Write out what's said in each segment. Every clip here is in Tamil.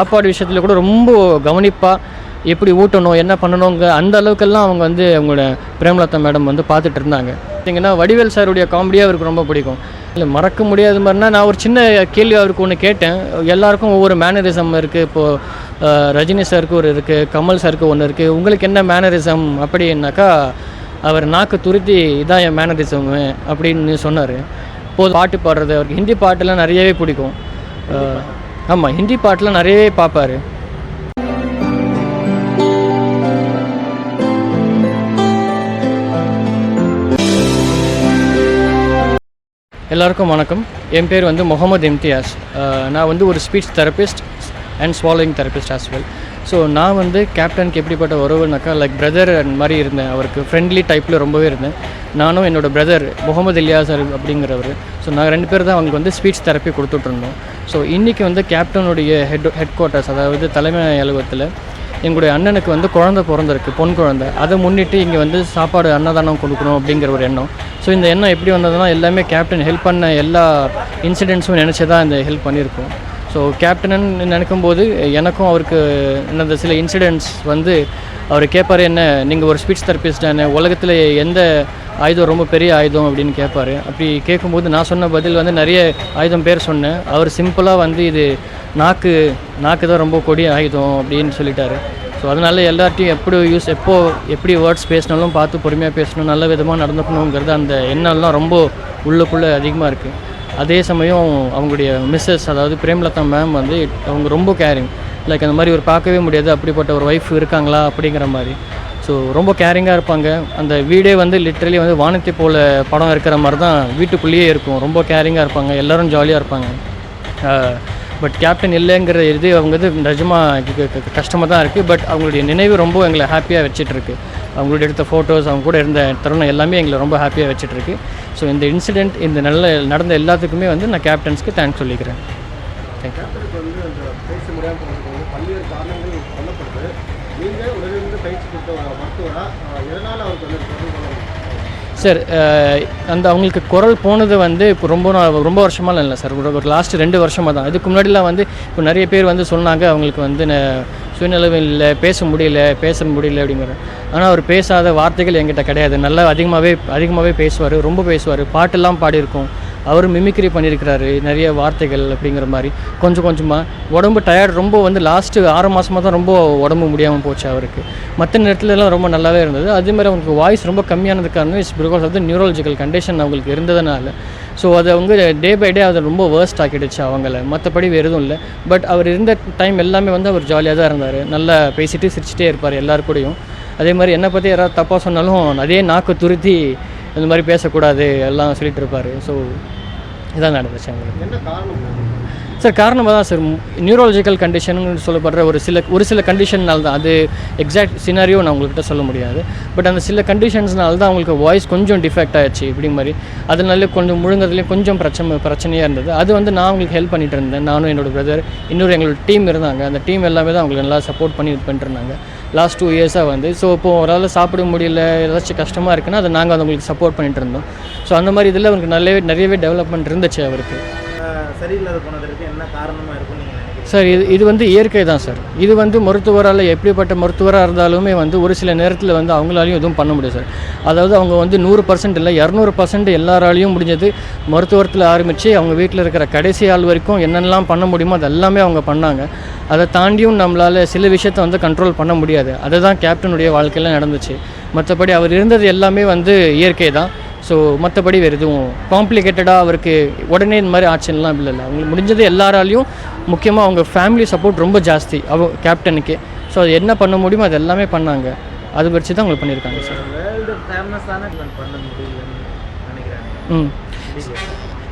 சாப்பாடு விஷயத்தில் கூட ரொம்ப கவனிப்பாக எப்படி ஊட்டணும் என்ன பண்ணணுங்க அந்த அளவுக்கெல்லாம் அவங்க வந்து அவங்களோட பிரேமலதா மேடம் வந்து பார்த்துட்டு இருந்தாங்க. பார்த்தீங்கன்னா வடிவேல் சாருடைய காமெடியாக அவருக்கு ரொம்ப பிடிக்கும். இல்லை மறக்க முடியாத மாதிரினா நான் ஒரு சின்ன கேள்வி அவருக்கு ஒன்று கேட்டேன். எல்லாருக்கும் ஒவ்வொரு மேனரிசம் இருக்குது இப்போது ரஜினி சாருக்கு ஒரு இருக்குது கமல் சாருக்கு ஒன்று இருக்குது உங்களுக்கு என்ன மேனரிசம் அப்படின்னாக்கா அவர் நாக்கு துருத்தி இதான் என் மேனரிசம் அப்படின்னு சொன்னார். இப்போது பாட்டு பாடுறது அவருக்கு ஹிந்தி பாட்டெல்லாம் நிறையவே பிடிக்கும். ஆமாம் ஹிந்தி பாட்டெலாம் நிறையவே பார்ப்பாரு எல்லாருக்கும் வணக்கம். என் பேர் வந்து முகமது இம்தியாஸ். நான் வந்து ஒரு speech therapist and swallowing therapist as well so நான் வந்து கேப்டனுக்கு எப்படிப்பட்ட உறவுனாக்கா லைக் பிரதர் மாதிரி இருந்தேன். அவருக்கு ஃப்ரெண்ட்லி டைப்பில் ரொம்பவே இருந்தேன். நானும் என்னோட பிரதர் முகமது இலியாஸ் அப்படிங்கிறவர். ஸோ நாங்கள் ரெண்டு பேர் தான் அவங்களுக்கு வந்து ஸ்பீச் தெரப்பி கொடுத்துட்ருந்தோம் ஸோ இன்றைக்கி வந்து கேப்டனுடைய ஹெட் ஹெட் குவார்ட்டர்ஸ் அதாவது தலைமை அலுவலகத்தில் எங்களுடைய அண்ணனுக்கு வந்து குழந்தை பிறந்திருக்கு பொன் குழந்தை. அதை முன்னிட்டு இங்கே வந்து சாப்பாடு அன்னதானம் கொடுக்கணும் அப்படிங்கிற ஒரு எண்ணம். ஸோ இந்த எண்ணம் எப்படி வந்ததுன்னா எல்லாமே கேப்டன் ஹெல்ப் பண்ண எல்லா இன்சிடென்ட்ஸும் நினச்சி தான் இந்த ஹெல்ப் பண்ணியிருக்கோம். ஸோ கேப்டன்னு நினைக்கும் போது எனக்கும் அவருக்கு நடந்த சில இன்சிடென்ட்ஸ் வந்து அவர் கேட்பார் என்ன நீங்கள் ஒரு ஸ்பீச் தெரபிஸ்ட் தானே உலகத்தில் எந்த ஆயுதம் ரொம்ப பெரிய ஆயுதம்? அப்படின்னு கேட்பாரு அப்படி கேட்கும்போது நான் சொன்ன பதில் வந்து நிறைய ஆயுதம் பேர் சொன்னேன். அவர் சிம்பிளாக வந்து இது நாக்கு நாக்கு தான் ரொம்ப கொடிய ஆயுதம் அப்படின்னு சொல்லிட்டாரு. ஸோ அதனால எல்லார்ட்டையும் எப்படி யூஸ் எப்போ எப்படி வேர்ட்ஸ் பேசினாலும் பார்த்து பொறுமையாக பேசணும் நல்ல விதமாக நடந்துக்கணுங்கிறது அந்த எண்ணம்லாம் ரொம்ப உள்ளுக்குள்ளே அதிகமாக இருக்குது அதே சமயம் அவங்களுடைய மிஸ்ஸஸ் அதாவது பிரேம்லதா மேம் வந்து அவங்க ரொம்ப கேரிங் லைக் அந்த மாதிரி ஒரு பார்க்கவே முடியாது. அப்படிப்பட்ட ஒரு ஒய்ஃப் இருக்காங்களா அப்படிங்கிற மாதிரி. ஸோ ரொம்ப கேரிங்காக இருப்பாங்க. அந்த வீடே வந்து லிட்ரலி வந்து வானத்தை போல படம் இருக்கிற மாதிரி தான் வீட்டுக்குள்ளேயே இருக்கும். ரொம்ப கேரிங்காக இருப்பாங்க. எல்லோரும் ஜாலியாக இருப்பாங்க. பட் கேப்டன் இல்லைங்கிற இது அவங்க வந்து நிஜமாக கஷ்டமாக தான் இருக்குது பட் அவங்களுடைய நினைவு ரொம்ப எங்களை ஹாப்பியாக வச்சிட்ருக்கு அவங்களோட எடுத்த ஃபோட்டோஸ் அவங்க கூட இருந்த தருணம் எல்லாமே எங்களை ரொம்ப ஹாப்பியாக வச்சிட்ருக்கு ஸோ இந்த இன்சிடெண்ட் இந்த நல்ல நடந்த எல்லாத்துக்குமே வந்து நான் கேப்டன்ஸ்க்கு தேங்க்ஸ் சொல்லிக்கிறேன். Thank you? சார் அந்த அவங்களுக்கு குரல் போனது வந்து இப்போ ரொம்ப நாள் ரொம்ப வருஷமாக இல்லை சார் ஒரு லாஸ்ட் ரெண்டு வருஷமாக தான். இதுக்கு முன்னாடிலாம் வந்து இப்போ நிறைய பேர் வந்து சொன்னாங்க அவங்களுக்கு வந்து ந- இல்லை பேச முடியல பேச முடியல அப்படிங்கிற ஆனால் அவர் பேசாத வார்த்தைகள் என்கிட்ட கிடையாது. நல்லா அதிகமாகவே அதிகமாகவே பேசுவார் ரொம்ப பேசுவார். பாட்டெல்லாம் பாடியிருக்கோம். அவர் மிமிக்ரி பண்ணியிருக்கிறாரு நிறைய வார்த்தைகள் அப்படிங்கிற மாதிரி. கொஞ்சம் கொஞ்சமாக உடம்பு டயர்டு ரொம்ப வந்து லாஸ்ட்டு ஆறு மாதமாக தான் ரொம்ப உடம்பு முடியாமல் போச்சு அவருக்கு. மற்ற நேரத்துலலாம் ரொம்ப நல்லாவே இருந்தது. அதேமாதிரி அவங்களுக்கு வாய்ஸ் ரொம்ப கம்மியானது காரணம் is because of the neurological condition அவங்களுக்கு இருந்ததுனால. ஸோ அதை அவங்க டே பை டே அதை ரொம்ப வேர்ஸ்ட் ஆக்கிடுச்சு அவங்கள. மற்றபடி வேறு எதுவும் இல்லை. பட் அவர் இருந்த டைம் எல்லாமே வந்து அவர் ஜாலியாக தான் இருந்தார். நல்லா பேசிட்டு சிரிச்சிட்டே இருப்பார் எல்லாரு கூடயும். அதே மாதிரி என்னை பற்றி யாராவது தப்பாக சொன்னாலும் அதே நாக்கு துருத்தி இந்த மாதிரி பேசக்கூடாது எல்லாம் சொல்லிகிட்டு இருப்பார். ஸோ இதான் நடந்துச்சு அவங்களுக்கு. என்ன காரணம்? சார் காரணமாக தான் சார். நியூரலஜிக்கல் கண்டிஷனுன்னு சொல்லப்படுற ஒரு சில ஒரு சில கண்டிஷன்னால் தான். அது எக்ஸாக்ட் சினாரியோ நான் உங்கள்கிட்ட சொல்ல முடியாது. பட் அந்த சில கண்டிஷன்ஸ்னால தான் அவங்களுக்கு வாய்ஸ் கொஞ்சம் டிஃபெக்ட் ஆயிடுச்சு இப்படி மாதிரி. அதனால கொஞ்சம் முழுங்குறதுலேயும் கொஞ்சம் பிரச்சனை பிரச்சனையாக இருந்தது. அது வந்து நான் அவங்களுக்கு ஹெல்ப் பண்ணிட்டு இருந்தேன். நானும் என்னோடய பிரதர் இன்னொரு எங்களோட டீம் இருந்தாங்க. அந்த டீம் எல்லாமே தான் அவங்களுக்கு நல்லா சப்போர்ட் பண்ணி இது பண்ணிட்டு இருந்தாங்க. லாஸ்ட் டூ இயர்ஸாக வந்து. ஸோ இப்போது ஒரு சாப்பிட முடியல ஏதாச்சும் கஷ்டமாக இருக்குன்னா அதை நாங்கள் வந்து அவங்களுக்கு சப்போர்ட் பண்ணிட்டு இருந்தோம். ஸோ அந்த மாதிரி இதில் அவங்களுக்கு நல்லாவே நிறையவே டெவலப்மெண்ட் இருந்துச்சு அவருக்கு. சரியில்லாத போனதற்கு என்ன காரணமாக இருக்கும் நீங்கள் சார் இது இது வந்து இயற்கை தான் சார். இது வந்து மருத்துவரால் எப்படிப்பட்ட மருத்துவராக இருந்தாலுமே வந்து ஒரு சில நேரத்தில் வந்து அவங்களாலையும் எதுவும் பண்ண முடியும் சார். அதாவது அவங்க வந்து நூறு பர்சன்ட் இல்லை இரநூறு பர்சன்ட் எல்லாராலையும் முடிஞ்சது. மருத்துவத்தில் ஆரம்பித்து அவங்க வீட்டில் இருக்கிற கடைசி ஆள் வரைக்கும் என்னென்னலாம் பண்ண முடியுமோ அது எல்லாமே அவங்க பண்ணாங்க. அதை தாண்டியும் நம்மளால் சில விஷயத்தை வந்து கண்ட்ரோல் பண்ண முடியாது. அதுதான் கேப்டனுடைய வாழ்க்கையில் நடந்துச்சு. மற்றபடி அவர் இருந்தது எல்லாமே வந்து இயற்கை தான். ஸோ மற்றபடி வேறு எதுவும் காம்ப்ளிகேட்டடாக அவருக்கு உடனே இந்த மாதிரி ஆச்சுன்னெலாம் இல்லை இல்லை. அவங்களுக்கு முடிஞ்சது எல்லாராலையும் முக்கியமாக அவங்க ஃபேமிலி சப்போர்ட் ரொம்ப ஜாஸ்தி. அவ கேப்டனுக்கு ஸோ அது என்ன பண்ண முடியுமோ அது எல்லாமே பண்ணாங்க. அது வச்சு தான் அவங்களுக்கு பண்ணியிருக்காங்க சார் ம்.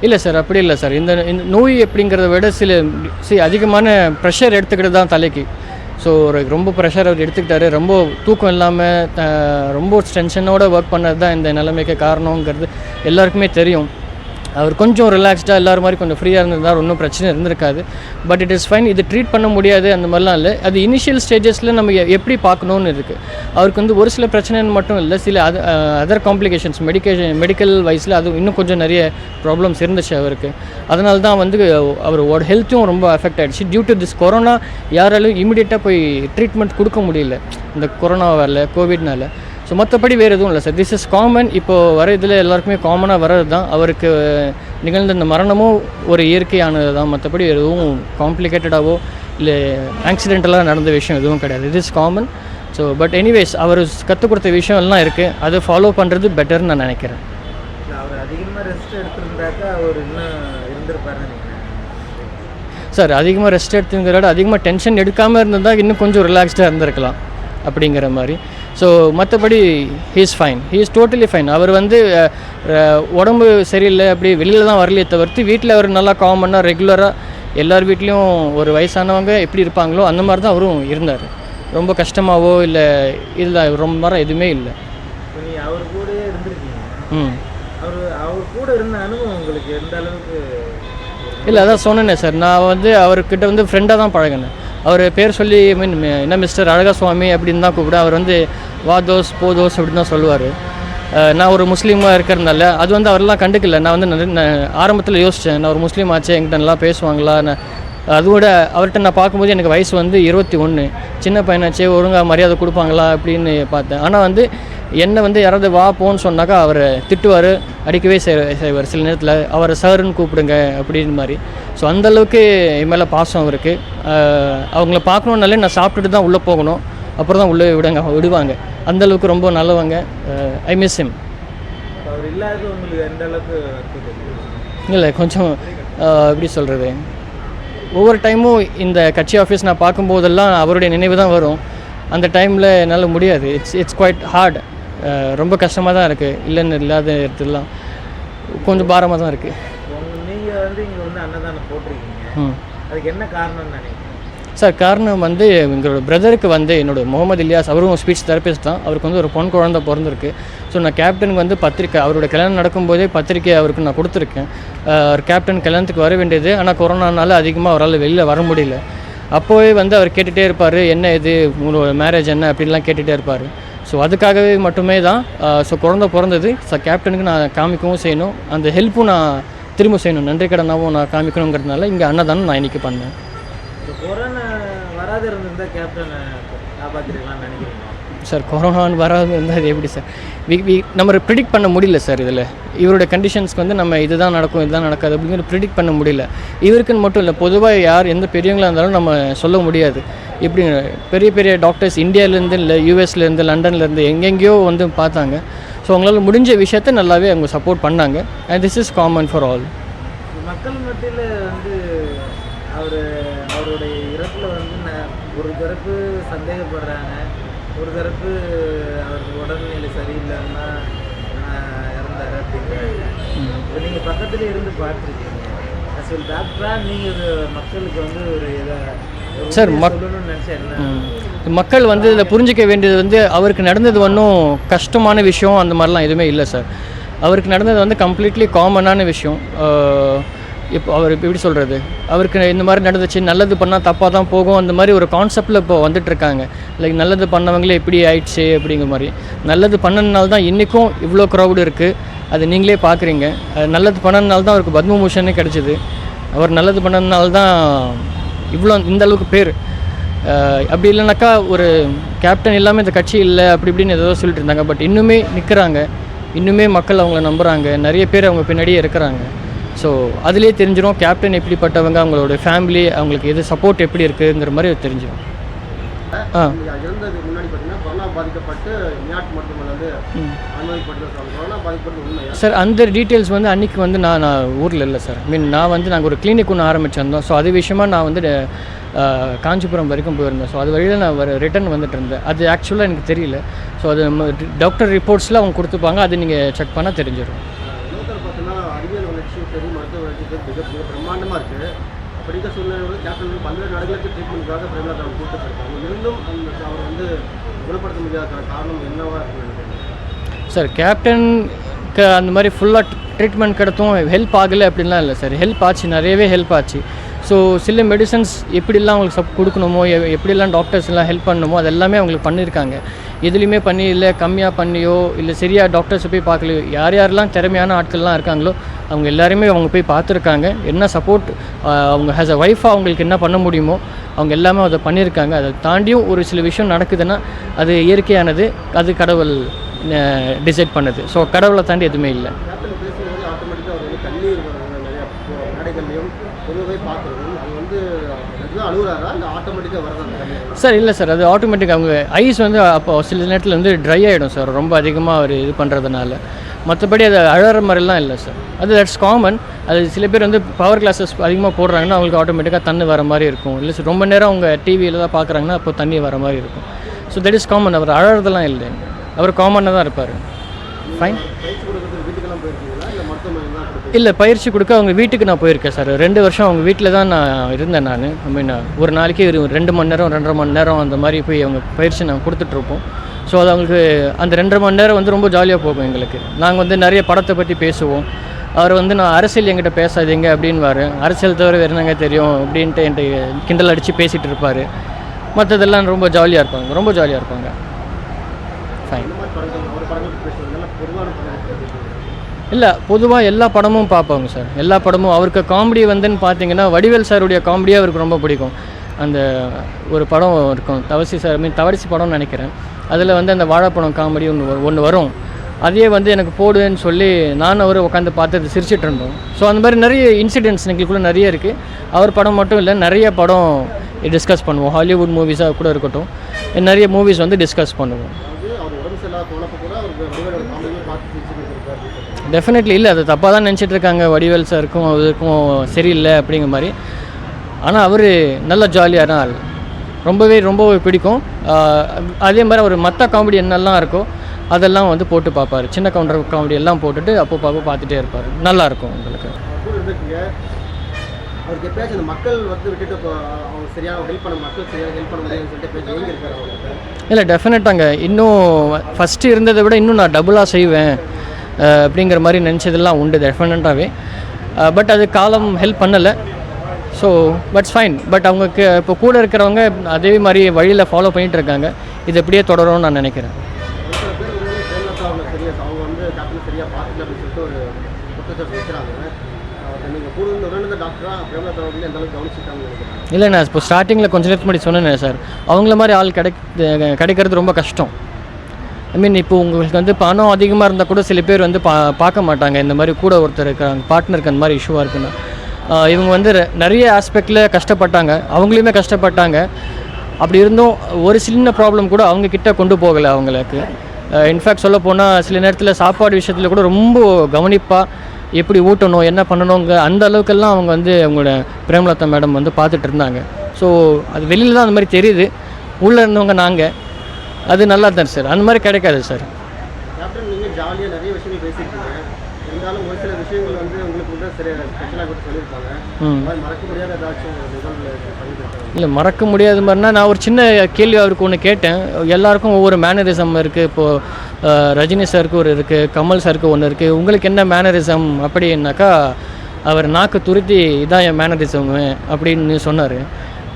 இல்லை சார் அப்படி இல்லை சார் இந்த இந்த நோய் அப்படிங்கிறத விட சில சி அதிகமான ப்ரெஷர் எடுத்துக்கிட்டு தான் தலைக்கு. ஸோ ஒரு ரொம்ப ப்ரெஷர் அவர் எடுத்துக்கிட்டாரு. ரொம்ப தூக்கம் இல்லாமல் ரொம்ப டென்ஷனோட ஒர்க் பண்ணது தான் இந்த நிலைமைக்கு காரணங்கிறது எல்லாருக்குமே தெரியும். அவர் கொஞ்சம் ரிலாக்ஸ்டாக எல்லாரும் மாதிரி கொஞ்சம் ஃப்ரீயாக இருந்திருந்தார் ஒன்றும் பிரச்சனை இருந்திருக்காது. பட் இட் இஸ் ஃபைன் இது ட்ரீட் பண்ண முடியாது அந்த மாதிரிலாம் இல்லை. அது இனிஷியல் ஸ்டேஜஸில் நம்ம எப்படி பார்க்கணுன்னு இருக்குது அவருக்கு வந்து ஒரு சில பிரச்சனைன்னு மட்டும் இல்லை சில அது அதர் காம்ப்ளிகேஷன்ஸ் மெடிக்கேஷன் மெடிக்கல் வைஸில் அது இன்னும் கொஞ்சம் நிறைய ப்ராப்ளம்ஸ் இருந்துச்சு அவருக்கு. அதனால தான் வந்து அவரோட ஹெல்த்தும் ரொம்ப அஃபெக்ட் ஆகிடுச்சு டியூ டு திஸ் கொரோனா யாராலும் இமீடியட்டாக போய் ட்ரீட்மெண்ட் கொடுக்க முடியல. இந்த கொரோனாவால் கோவிட்னால ஸோ மற்றபடி வேறு எதுவும் இல்லை சார் திஸ் இஸ் காமன் இப்போது வர இதில் எல்லாருக்குமே காமனாக வர்றது தான் அவருக்கு நிகழ்ந்த இந்த மரணமும் ஒரு இயற்கையானது தான் மற்றபடி எதுவும் காம்ப்ளிகேட்டடாகவோ இல்லை ஆக்சிடென்டலாக நடந்த விஷயம் எதுவும் கிடையாது. இது is common so but anyways அவர் கற்றுக் கொடுத்த விஷயம் எல்லாம் இருக்குது அதை ஃபாலோ பண்ணுறது பெட்டர்னு நான் நினைக்கிறேன். சார் அதிகமாக ரெஸ்ட் எடுத்துங்கிறத விட அதிகமாக டென்ஷன் எடுக்காமல் இருந்திருந்தால் இன்னும் கொஞ்சம் ரிலாக்ஸ்டாக இருந்திருக்கலாம் அப்படிங்கிற மாதிரி. ஸோ மற்றபடி he's fine he's totally fine அவர் வந்து உடம்பு சரியில்லை அப்படி வெளியில் தான் வரலையே தவிர்த்து வீட்டில் அவர் நல்லா காமனாக ரெகுலராக எல்லார் வீட்லேயும் ஒரு வயசானவங்க எப்படி இருப்பாங்களோ அந்த மாதிரி தான் அவரும் இருந்தார். ரொம்ப கஷ்டமாவோ இல்லை இல்லை ரொம்ப மரம் எதுவுமே இல்லை. அவர் கூடயே இருந்திருக்கீங்க. ம். அவர் அவர் கூட இருந்த அனுபவம் உங்களுக்கு எந்த அளவுக்கு இல்லை அதான் சொன்னேனே சார் நான் வந்து அவர்கிட்ட வந்து ஃப்ரெண்டாக தான் பழகினேன். அவர் பேர் சொல்லி மீன் என்ன மிஸ்டர் அழகா சுவாமி அப்படின்னு தான் கூப்பிடுவேன் அவர் வந்து வா தோஸ் போ தோஸ் அப்படின்னு தான் சொல்லுவார். நான் ஒரு முஸ்லீமாக இருக்கிறதுனால அது வந்து அவரெல்லாம் கண்டுக்கல. நான் வந்து ஆரம்பத்தில் யோசித்தேன் நான் ஒரு முஸ்லீம் ஆச்சு என்கிட்ட நல்லா பேசுவாங்களா? நான் அதோட அவர்கிட்ட நான் பார்க்கும்போது எனக்கு வயசு வந்து இருபத்தி ஒன்று சின்ன பையனாச்சே ஒழுங்காக மரியாதை கொடுப்பாங்களா? அப்படின்னு பார்த்தேன். ஆனால் வந்து என்னை வந்து யாராவது வா போன்னு சொன்னாக்கா அவர் திட்டுவார் அடிக்கவே செய்- செய்வார். சில நேரத்தில் அவரை சாருன்னு கூப்பிடுங்க அப்படின்னு மாதிரி. ஸோ அந்தளவுக்கு என் மேலே பாசம் அவருக்கு. அவங்கள பார்க்கணுன்னாலே நான் சாப்பிட்டுட்டு தான் உள்ளே போகணும். அப்புறம் தான் உள்ளே விடுங்க விடுவாங்க. அந்தளவுக்கு ரொம்ப நல்லவங்க ஐ மிஸ் தெரியும் இல்லை கொஞ்சம் எப்படி சொல்கிறது ஒவ்வொரு டைமும் இந்த கட்சி ஆஃபீஸ் நான் பார்க்கும்போதெல்லாம் அவருடைய நினைவு தான் வரும். அந்த டைமில் என்னால் முடியாது. இட்ஸ் இட்ஸ் குவைட் ஹார்ட் ரொம்ப கஷ்டமாக தான் இருக்குது இல்லைன்னு இல்லாத இடத்துலலாம் கொஞ்சம் பாரமாக தான் இருக்குது நீங்கள் வந்து இங்கே வந்து அன்னதானம் போட்டிருக்கீங்க. அதுக்கு என்ன காரணம்னு நினைக்கிறீங்க? சார் காரணம் வந்து எங்களோட பிரதருக்கு வந்து என்னோட முகமது இலியாஸ் அவரும் ஸ்பீச் தெரப்பிஸ்ட் தான். அவருக்கு வந்து ஒரு பொன் குழந்தை பிறந்திருக்கு. ஸோ நான் கேப்டனுக்கு வந்து பத்திரிக்கை அவரோட கல்யாணம் நடக்கும்போதே பத்திரிக்கை அவருக்கு நான் கொடுத்துருக்கேன். அவர் கேப்டன் கல்யாணத்துக்கு வர வேண்டியது. ஆனால் கொரோனானால அதிகமாக அவரால் வெளியில் வர முடியல. அப்போவே வந்து அவர் கேட்டுகிட்டே இருப்பார் என்ன இது? உங்களோட மேரேஜ் என்ன? அப்படின்லாம் கேட்டுகிட்டே இருப்பார். ஸோ அதுக்காகவே மட்டுமே தான் ஸோ குழந்த பிறந்தது. ஸோ கேப்டனுக்கு நான் காமிக்கவும் செய்யணும். அந்த ஹெல்ப்பும் நான் திரும்ப செய்யணும். நன்றி கடனாகவும் நான் காமிக்கணுங்கிறதுனால இங்கே அன்னதானம் நான் இன்றைக்கி பண்ணேன். இருந்திருந்தா கேப்டனை காப்பாற்றிருக்கலாம்னு நினைக்கிறீங்களா? சார் கொரோனான்னு வராது இருந்தால் இது எப்படி சார்? வி வி நம்ம ப்ரிடிக்ட் பண்ண முடியல சார் இதில். இவரோட கண்டிஷன்ஸ்க்கு வந்து நம்ம இதுதான் நடக்கும் இதுதான் நடக்காது அப்படிங்கிற ப்ரிடிக்ட் பண்ண முடியல. இவருக்குன்னு மட்டும் இல்லை பொதுவாக யார் எந்த பெரியவங்களாக இருந்தாலும் நம்ம சொல்ல முடியாது. இப்படி பெரிய பெரிய டாக்டர்ஸ் இந்தியாவிலேருந்து இல்லை யூஎஸ்லேருந்து லண்டன்லேருந்து எங்கெங்கேயோ வந்து பார்த்தாங்க. ஸோ அவங்களால முடிஞ்ச விஷயத்த நல்லாவே அவங்க சப்போர்ட் பண்ணாங்க. And this is common for all மக்கள் மத்தியில் வந்து அவர் அவருடைய இறப்பில் வந்து ந- ஒரு தரப்பு சந்தேகப்படுறாங்க. ஒரு தரப்பு அவருக்கு உடல்நிலை சரியில்லைன்னா இறந்தார் அப்படிங்கிறாங்க இப்போ நீங்கள் பக்கத்துல இருந்து பார்த்துருக்கீங்க. ஒரு டாக்டராக நீங்கள் ஒரு மக்களுக்கு வந்து ஒரு இதை சார், சொல்லணும்னு மக்கள் வந்து இதில் புரிஞ்சிக்க வேண்டியது வந்து அவருக்கு நடந்தது ஒன்றும் கஷ்டமான விஷயம் அந்த மாதிரிலாம் எதுவுமே இல்லை சார். அவருக்கு நடந்தது வந்து கம்ப்ளீட்லி காமனான விஷயம். இப்போ அவர் இப்போ எப்படி சொல்கிறது அவருக்கு இந்த மாதிரி நடந்துச்சு நல்லது பண்ணால் தப்பாக தான் போகும் அந்த மாதிரி ஒரு கான்செப்டில் இப்போ வந்துட்டுருக்காங்க. லைக் நல்லது பண்ணவங்களே இப்படி ஆயிடுச்சு அப்படிங்கிற மாதிரி. நல்லது பண்ணனால தான் இன்றைக்கும் இவ்வளோ க்ரௌடு இருக்குது அது நீங்களே பார்க்குறீங்க அது நல்லது பண்ணனால தான் அவருக்கு பத்மபூஷனே கிடச்சிது. அவர் நல்லது பண்ணதுனால தான் இவ்வளோ இந்த அளவுக்கு பேர். அப்படி இல்லைனாக்கா ஒரு கேப்டன் இல்லாமல் இந்த கட்சி இல்லை அப்படி இப்படின்னு ஏதோ சொல்லிட்டு இருந்தாங்க. பட் இன்னுமே நிற்கிறாங்க இன்னுமே மக்கள் அவங்கள நம்புகிறாங்க நிறைய பேர் அவங்க பின்னாடியே இருக்கிறாங்க. ஸோ அதுலேயே தெரிஞ்சிடும் கேப்டன் எப்படிப்பட்டவங்க அவங்களோட ஃபேமிலி அவங்களுக்கு எது சப்போர்ட் எப்படி இருக்குங்கிற மாதிரி தெரிஞ்சிடும் ஆ. சார் அந்த டீட்டெயில்ஸ் வந்து அன்றைக்கி வந்து நான் நான் ஊரில் இல்லை சார் மீன் நான் வந்து நாங்கள் ஒரு கிளினிக் ஒன்று ஆரம்பிச்சிருந்தோம். ஸோ அது விஷயமா நான் வந்து காஞ்சிபுரம் வரைக்கும் போயிருந்தேன். ஸோ அது வழியில் நான் வர ரிட்டர்ன் வந்துட்டு இருந்தேன். அது ஆக்சுவலாக எனக்கு தெரியல. ஸோ அது டாக்டர் ரிப்போர்ட்ஸில் அவங்க கொடுத்துப்பாங்க. அது நீங்கள் செக் பண்ணால் தெரிஞ்சிடும் சரி மருத்துவ வளர்ச்சி சரி மிக மிக பிரம்மாண்டமாக இருக்குது அப்படிங்க சூழ்நிலை கேப்டன் வந்து பல்வேறு நாடுகளுக்கு ட்ரீட்மெண்ட்காக பிரேமலதா அவங்க கூப்பிட்டு இருந்தும் அந்த அவர் வந்து குணப்படுத்த முடியாத காரணம் என்னவாக இருக்குன்னு சார் கேப்டனுக்கு அந்த மாதிரி ஃபுல்லாக ட்ரீட்மெண்ட் கிடைத்தும் ஹெல்ப் ஆகலை அப்படின்லாம் இல்லை சார். ஹெல்ப் ஆச்சு நிறையவே ஹெல்ப் ஆச்சு. ஸோ சில மெடிசன்ஸ் எப்படிலாம் அவங்களுக்கு சப் கொடுக்கணுமோ எப்படிலாம் டாக்டர்ஸ் எல்லாம் ஹெல்ப் பண்ணணுமோ அது எல்லாமே அவங்களுக்கு பண்ணியிருக்காங்க. எதுலேயுமே பண்ணி இல்லை கம்மியாக பண்ணியோ இல்லை சரியாக டாக்டர்ஸை போய் பார்க்கலையோ யார் யாரெல்லாம் திறமையான ஆட்கள்லாம் இருக்காங்களோ அவங்க எல்லாருமே அவங்க போய் பார்த்துருக்காங்க. என்ன சப்போர்ட் அவங்க ஹேஸ் அ ஒய்ஃபாக அவங்களுக்கு என்ன பண்ண முடியுமோ அவங்க எல்லாமே அதை பண்ணியிருக்காங்க. அதை தாண்டியும் ஒரு சில விஷயம் நடக்குதுன்னா அது இயற்கையானது அது கடவுள் டிசைட் பண்ணுது. ஸோ கடவுளை தாண்டி எதுவுமே இல்லை. சார் இல்லை சார் அது ஆட்டோமேட்டிக் அவங்க ஐஸ் வந்து அப்போ சில நேரத்தில் வந்து ட்ரை ஆகிடும் சார். ரொம்ப அதிகமாக அவர் இது பண்ணுறதுனால மற்றபடி அது அழகிற மாதிரிலாம் இல்லை சார் அது தட்ஸ் காமன் அது சில பேர் வந்து பவர் கிளாஸஸ் அதிகமாக போடுறாங்கன்னா அவங்களுக்கு ஆட்டோமேட்டிக்காக தண்ணி வர மாதிரி இருக்கும். இல்லை சார் ரொம்ப நேரம் அவங்க டிவியில் தான் பார்க்குறாங்கன்னா அப்போ தண்ணி வர மாதிரி இருக்கும். ஸோ தட் இஸ் காமன் அவர் அழகிறதெல்லாம் இல்லை. அவர் காமனாக தான் இருப்பார். ஃபைன் இல்லை பயிற்சி கொடுக்க அவங்க வீட்டுக்கு நான் போயிருக்கேன் சார் ரெண்டு வருஷம் அவங்க வீட்டில் தான் நான் இருந்தேன் நான். ஐ மீன் ஒரு நாளைக்கு ஒரு ரெண்டு மணி நேரம் ரெண்டரை மணி நேரம் அந்த மாதிரி போய் அவங்க பயிற்சி நாங்கள் கொடுத்துட்ருப்போம். ஸோ அது அவங்களுக்கு அந்த ரெண்டரை மணி நேரம் வந்து ரொம்ப ஜாலியாக போகும் எங்களுக்கு. நாங்கள் வந்து நிறைய படத்தை பற்றி பேசுவோம். அவர் வந்து நான் அரசியல் என்கிட்ட பேசாதீங்க அப்படின்வாரு அரசியல் தவிர வேறு என்னங்க தெரியும்? அப்படின்ட்டு என்கிட்ட கிண்டல் அடித்து பேசிகிட்டு இருப்பார். மற்றதெல்லாம் ரொம்ப ஜாலியாக இருப்பாங்க. ரொம்ப ஜாலியாக இருப்பாங்க. ஃபைன் இல்லை பொதுவாக எல்லா படமும் பார்ப்பாங்க சார். எல்லா படமும் அவருக்கு காமெடி வந்துன்னு பார்த்தீங்கன்னா வடிவேல் சாருடைய காமெடியே அவருக்கு ரொம்ப பிடிக்கும். அந்த ஒரு படம் இருக்கும். தவசி சார் மீன் தவரிசி படம்னு நினைக்கிறேன். அதில் வந்து அந்த வாழைப்படம் காமெடி ஒன்று ஒன்று வரும். அதையே வந்து எனக்கு போடுன்னு சொல்லி நானும் அவர் உட்காந்து பார்த்து சிரிச்சிட்டு இருந்தோம். ஸோ அந்த மாதிரி நிறைய இன்சிடென்ட்ஸ் எங்களுக்குள்ளே நிறைய இருக்குது அவர் படம் மட்டும் இல்லை நிறைய படம் டிஸ்கஸ் பண்ணுவோம். ஹாலிவுட் மூவிஸாக கூட இருக்கட்டும். நிறைய மூவிஸ் வந்து டிஸ்கஸ் பண்ணுவோம். டெஃபினெட்லி இல்லை அது தப்பாக தான் நினச்சிட்டு இருக்காங்க. வடிவேல் சாருக்கும் அதுக்கும் சரியில்லை அப்படிங்கிற மாதிரி. ஆனால் அவர் நல்ல ஜாலியான ஆள். ரொம்பவே ரொம்ப பிடிக்கும். அதே மாதிரி அவர் மற்ற காமெடி என்னெல்லாம் இருக்கோ அதெல்லாம் வந்து போட்டு பார்ப்பார். சின்ன கவுண்டர் காமெடி எல்லாம் போட்டுட்டு அப்போ பாப்போ பார்த்துட்டே இருப்பார். நல்லாயிருக்கும் உங்களுக்கு. அவர் கூட இருந்துருக்கீங்க அவருக்கு எப்பயாச்சும் இந்த மக்கள் வந்து விட்டுட்டு இப்போ அவங்க சரியாக ஹெல்ப் பண்ண மக்கள் சரியாக ஹெல்ப் பண்ண முடியாதுன்னு சொல்லிட்டு எப்பயாச்சும் எங்கே இருக்காரு அவங்களுக்கு இல்லை டெஃபினட்டாங்க இன்னும் ஃபஸ்ட்டு இருந்ததை விட இன்னும் நான் டபுளாக செய்வேன் அப்படிங்கிற மாதிரி நினச்சதெல்லாம் உண்டு டெஃபினட்டாகவே பட் அது காலம் ஹெல்ப் பண்ணலை. ஸோ பட்ஸ் ஃபைன் பட் அவங்களுக்கு இப்போ கூட இருக்கிறவங்க அதே மாதிரி வழியில் ஃபாலோ பண்ணிகிட்டு இருக்காங்க இது எப்படியே தொடரும்னு நான் நினைக்கிறேன். இல்லைண்ணா இல்லை நான் இப்போ ஸ்டார்டிங்கில் கொஞ்ச நேரத்துக்கு முன்னாடி சொன்னேன் சார் அவங்கள மாதிரி ஆள் கிடைக்க கிடைக்கிறது ரொம்ப கஷ்டம். ஐ மீன் இப்போ உங்களுக்கு வந்து பணம் அதிகமாக இருந்தால் கூட சில பேர் வந்து பா பார்க்க மாட்டாங்க. இந்த மாதிரி கூட ஒருத்தர் இருக்கிறாங்க பார்ட்னருக்கு அந்த மாதிரி இஷ்யூவாக இருக்குன்னா. இவங்க வந்து நிறைய ஆஸ்பெக்டில் கஷ்டப்பட்டாங்க. அவங்களையுமே கஷ்டப்பட்டாங்க. அப்படி இருந்தும் ஒரு சின்ன ப்ராப்ளம் கூட அவங்க கிட்ட கொண்டு போகலை அவங்களுக்கு. இன்ஃபேக்ட் சொல்ல போனால் சில நேரத்தில் சாப்பாடு விஷயத்தில் கூட ரொம்ப கவனிப்பாக எப்படி ஊட்டணும் என்ன பண்ணணுங்க அந்த அளவுக்கெல்லாம் அவங்க வந்து அவங்களோட பிரேமலதா மேடம் வந்து பார்த்துட்டு இருந்தாங்க. ஸோ அது வெளியில் தான் அந்த மாதிரி தெரியுது. உள்ளே இருந்தவங்க நாங்கள் அது நல்லா தான் சார். அந்த மாதிரி கிடைக்காது சார். நீங்கள் ஜாலியாக நிறைய விஷயங்கள் பேசியிருக்கீங்க. இருந்தாலும் ஒரு சில விஷயங்கள் வந்து இல்லை மறக்க முடியாத மாதிரினா நான் ஒரு சின்ன கேள்வி அவருக்கு ஒன்று கேட்டேன். எல்லாருக்கும் ஒவ்வொரு மேனரிசம் இருக்குது இப்போது ரஜினி சாருக்கு ஒரு இருக்குது கமல் சாருக்கு ஒன்று இருக்குது உங்களுக்கு என்ன மேனரிசம் அப்படின்னாக்கா அவர் நாக்கு துருத்தி இதான் என் மேனரிசம் அப்படின்னு சொன்னார்.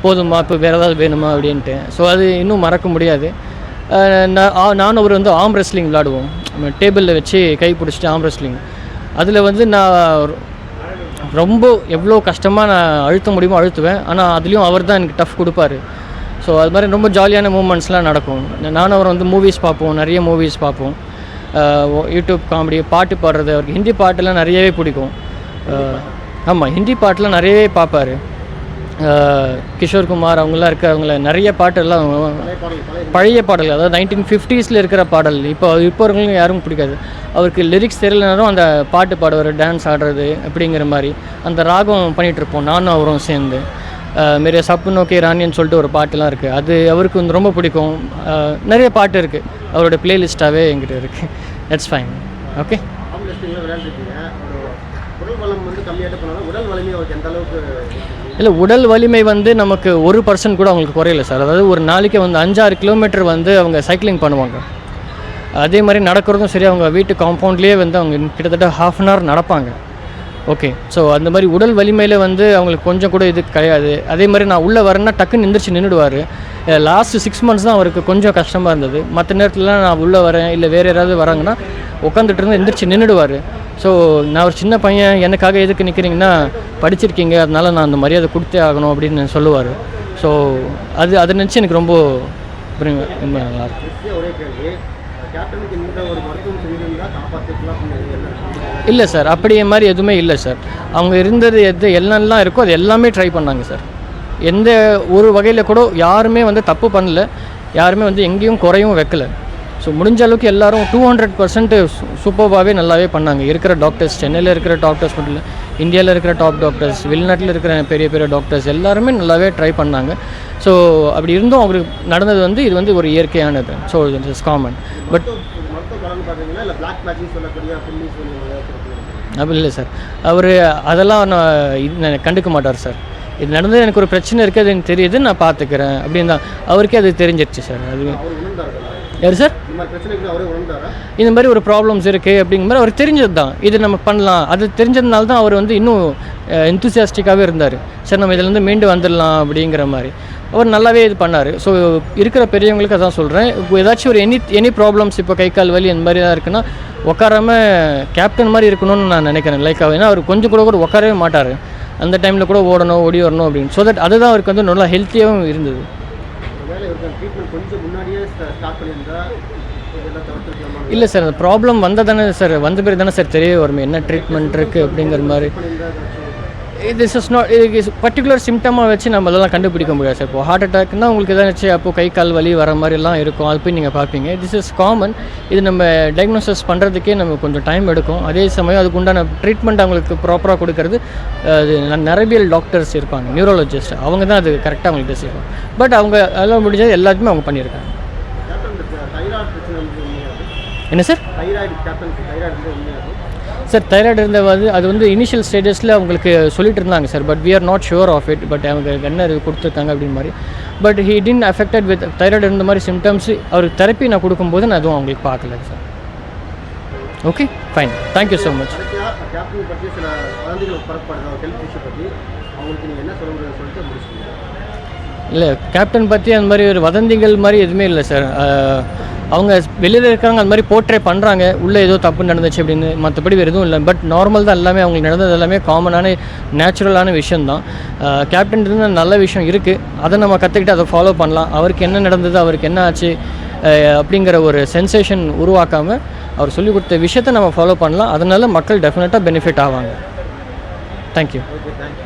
போதுமா இப்போ வேறு ஏதாவது வேணுமா அப்படின்ட்டு. ஸோ அது இன்னும் மறக்க முடியாது. நான் நானும் அவர் வந்து ஆம் ரெஸ்லிங் விளாடுவோம் டேபிளில் வச்சு கை பிடிச்சிட்டு ஆம் ரெஸ்லிங் அதில் வந்து நான் ரொம்ப எவ்வளோ கஷ்டமாக நான் அழுத்த முடியுமோ அழுத்துவேன். ஆனால் அதுலேயும் அவர் தான் எனக்கு டஃப் கொடுப்பாரு. ஸோ அது மாதிரி ரொம்ப ஜாலியான மூமெண்ட்ஸ்லாம் நடக்கும். நானும் அவர் வந்து மூவிஸ் பார்ப்போம் நிறைய மூவிஸ் பார்ப்போம். யூடியூப் காமெடி பாட்டு பாடுறது அவருக்கு ஹிந்தி பாட்டெல்லாம் நிறையவே பிடிக்கும். ஆமாம் ஹிந்தி பாட்டெலாம் நிறையவே பார்ப்பாரு. கிஷோர்குமார் கிஷோர் குமார் அவங்களாம் இருக்கிறவங்கள நிறைய பாட்டெல்லாம் பழைய பாடல் அதாவது நைன்டீன் ஃபிஃப்டிஸில் இருக்கிற பாடல். இப்போ இப்போ இருக்கவங்களும் யாரும் பிடிக்காது. அவருக்கு லிரிக்ஸ் தெரியலனாலும் அந்த பாட்டு பாடுவார் டான்ஸ் ஆடுறது அப்படிங்கிற மாதிரி. அந்த ராகம் பண்ணிகிட்டு இருப்போம் நானும் அவரும் சேர்ந்து. அஹ் சப்பு நோக்கி ராணின்னு சொல்லிட்டு ஒரு பாட்டுலாம் இருக்குது அது அவருக்கு வந்து ரொம்ப பிடிக்கும். நிறைய பாட்டு இருக்குது அவரோட பிளேலிஸ்ட்டாகவே எங்கிட்ட இருக்குது தட்ஸ் ஃபைன் ஓகே ஆம் ரெஸ்லிங்கில் விளையாண்டுருக்கீங்க ஒரு உடல் வளம் வந்து கம்மியாட்டு உடல் வலிமை அவருக்கு எந்த அளவுக்கு இல்லை உடல் வலிமை வந்து நமக்கு ஒரு பர்சன்ட் கூட அவங்களுக்கு குறையல சார் அதாவது ஒரு நாளைக்கு வந்து அஞ்சாறு கிலோமீட்டர் வந்து அவங்க சைக்கிளிங் பண்ணுவாங்க. அதே மாதிரி நடக்கிறதும் சரி அவங்க வீட்டு காம்பவுண்ட்லேயே வந்து அவங்க கிட்டத்தட்ட ஹாஃப் அன் ஹவர் நடப்பாங்க. ஓகே ஸோ அந்த மாதிரி உடல் வலிமையில் வந்து அவங்களுக்கு கொஞ்சம் கூட இது கிடையாது. அதே மாதிரி நான் உள்ளே வரேன்னா டக்குன்னு எந்திரிச்சு நின்றுடுவார் லாஸ்ட்டு சிக்ஸ் மந்த்ஸ் தான் அவருக்கு கொஞ்சம் கஷ்டமாக இருந்தது. மற்ற நேரத்துலலாம் நான் உள்ளே வரேன் இல்லை வேறு யாராவது வராங்கன்னா உட்காந்துட்டு இருந்து எந்திரிச்சு நின்றுடுவார் ஸோ நான் ஒரு சின்ன பையன் எனக்காக எதுக்கு நிற்கிறீங்கன்னா படிச்சிருக்கீங்க அதனால நான் அந்த மரியாதை கொடுத்தே ஆகணும் அப்படின்னு சொல்லுவார். ஸோ அது அதை நினச்சி எனக்கு ரொம்ப ரொம்ப நல்லாயிருக்கும்? இல்லை சார் அப்படி மாதிரி எதுவுமே இல்லை சார். அவங்க இருந்தது எது என்னெல்லாம் இருக்கோ அது எல்லாமே ட்ரை பண்ணாங்க சார். எந்த ஒரு வகையில் கூட யாருமே வந்து தப்பு பண்ணல. யாருமே வந்து எங்கேயும் குறையும் வைக்கல. ஸோ முடிஞ்ச அளவுக்கு எல்லாரும் டூ ஹண்ட்ரட் பர்சன்ட் சூப்பர்வாகவே நல்லாவே பண்ணாங்க. இருக்கிற டாக்டர்ஸ் சென்னையில் இருக்கிற டாக்டர்ஸ் மட்டும் இல்லை இந்தியாவில் இருக்கிற டாப் டாக்டர்ஸ் வெளிநாட்டில் இருக்கிற பெரிய பெரிய டாக்டர்ஸ் எல்லாருமே நல்லாவே ட்ரை பண்ணாங்க. ஸோ அப்படி இருந்தும் அவங்களுக்கு நடந்தது வந்து இது வந்து ஒரு இயற்கையானது. So it is common but அப்படி இல்லை சார் அவர் அதெல்லாம் நான் கண்டுக்க மாட்டார் சார் இது நடந்தது எனக்கு ஒரு பிரச்சனை இருக்குது அது எனக்கு தெரியுது நான் பார்த்துக்கிறேன். அப்படின்னு தான் அவருக்கே அது தெரிஞ்சிருச்சு சார் அது யார் சார்? இந்த மாதிரி அவரே இந்த ஒரு ப்ராப்ளம்ஸ் இருக்குது அப்படிங்கிற மாதிரி அவருக்கு தெரிஞ்சது தான் இது நம்ம பண்ணலாம். அது தெரிஞ்சதுனால தான் அவர் வந்து இன்னும் எந்தூசியாஸ்டிக்காகவே இருந்தார். சரி நம்ம இதுலேருந்து மீண்டு வந்துடலாம் அப்படிங்கிற மாதிரி. அவர் நல்லாவே இது பண்ணார். ஸோ இருக்கிற பெரியவங்களுக்கு அதான் சொல்கிறேன் இப்போ ஏதாச்சும் ஒரு எனி எனி ப்ராப்ளம்ஸ் இப்போ கை கால் வலி அந்த மாதிரி தான் இருக்குன்னா உட்காராம கேப்டன் மாதிரி இருக்கணும்னு நான் நினைக்கிறேன். லைக் ஏன்னா அவர் கொஞ்சம் கூட கூட உட்காரவே மாட்டார். அந்த டைமில் கூட ஓடணும் ஓடி வரணும் அப்படின்னு. ஸோ தட் அதுதான் அவருக்கு வந்து நல்லா ஹெல்த்தியாகவும் இருந்தது. இல்லை சார் அந்த ப்ராப்ளம் வந்தால் தானே சார் வந்த பிறகு தானே சார் தெரிய வருமே என்ன ட்ரீட்மெண்ட் இருக்குது அப்படிங்கிற மாதிரி. திஸ் இஸ் நாட் இது பர்டிகுலர் சிம்டமாக வச்சு நம்ம அதெல்லாம் கண்டுபிடிக்க முடியாது சார். இப்போ ஹார்ட் அட்டாக்னா உங்களுக்கு ஏதாச்சும் அப்போ கை கால் வலி வர மாதிரிலாம் இருக்கும் அது போய் நீங்கள் பார்ப்பீங்க. திஸ் இஸ் காமன் இது நம்ம டயக்னோசிஸ் பண்ணுறதுக்கே நம்ம கொஞ்சம் டைம் எடுக்கும். அதே சமயம் அதுக்கு உண்டான ட்ரீட்மெண்ட் அவங்களுக்கு ப்ராப்பராக கொடுக்கறது அது நரபியல் டாக்டர்ஸ் இருப்பாங்க நியூரோலஜிஸ்ட் அவங்க தான் அது கரெக்டாக அவங்களுக்கு செய்வாங்க பட் அவங்க அதெல்லாம் முடிஞ்சது எல்லாத்தையுமே அவங்க பண்ணியிருக்காங்க கேப்டன் தைராய்டு பிரச்சனை வந்து உண்மையாது என்ன சார்? சார் தைராய்டு இருந்த வந்து அது வந்து இனிஷியல் ஸ்டேஜஸில் அவங்களுக்கு சொல்லிட்டு இருந்தாங்க sir but we are not sure of it but அவங்க என்ன கொடுத்துருக்காங்க அப்படின்னு மாதிரி. But he then affected with thyroid இருந்த மாதிரி சிம்டம்ஸ் அவருக்கு தெரப்பி நான் கொடுக்கும்போது நான் அதுவும் அவங்களுக்கு பார்க்கல sir. Okay fine thank you so much இல்லை கேப்டன் பற்றி அந்த மாதிரி ஒரு வதந்திகள் மாதிரி எதுவுமே இல்லை சார். அவங்க வெளியில் இருக்கிறவங்க அந்த மாதிரி போர்ட்ரே பண்ணுறாங்க உள்ளே ஏதோ தப்பு நடந்துச்சு அப்படின்னு மற்றபடி வேறு எதுவும் இல்லை. பட் நார்மல் தான் எல்லாமே அவங்களுக்கு நடந்தது எல்லாமே காமனான நேச்சுரலான விஷயந்தான் கேப்டன் இருந்த நல்ல விஷயம் இருக்குது அதை நம்ம கற்றுக்கிட்டு அதை ஃபாலோ பண்ணலாம். அவருக்கு என்ன நடந்தது அவருக்கு என்ன ஆச்சு அப்படிங்கிற ஒரு சென்சேஷன் உருவாக்காமல் அவர் சொல்லிக் கொடுத்த விஷயத்தை நம்ம ஃபாலோ பண்ணலாம். அதனால மக்கள் டெஃபினட்டாக பெனிஃபிட் ஆவாங்க. Thank you thank you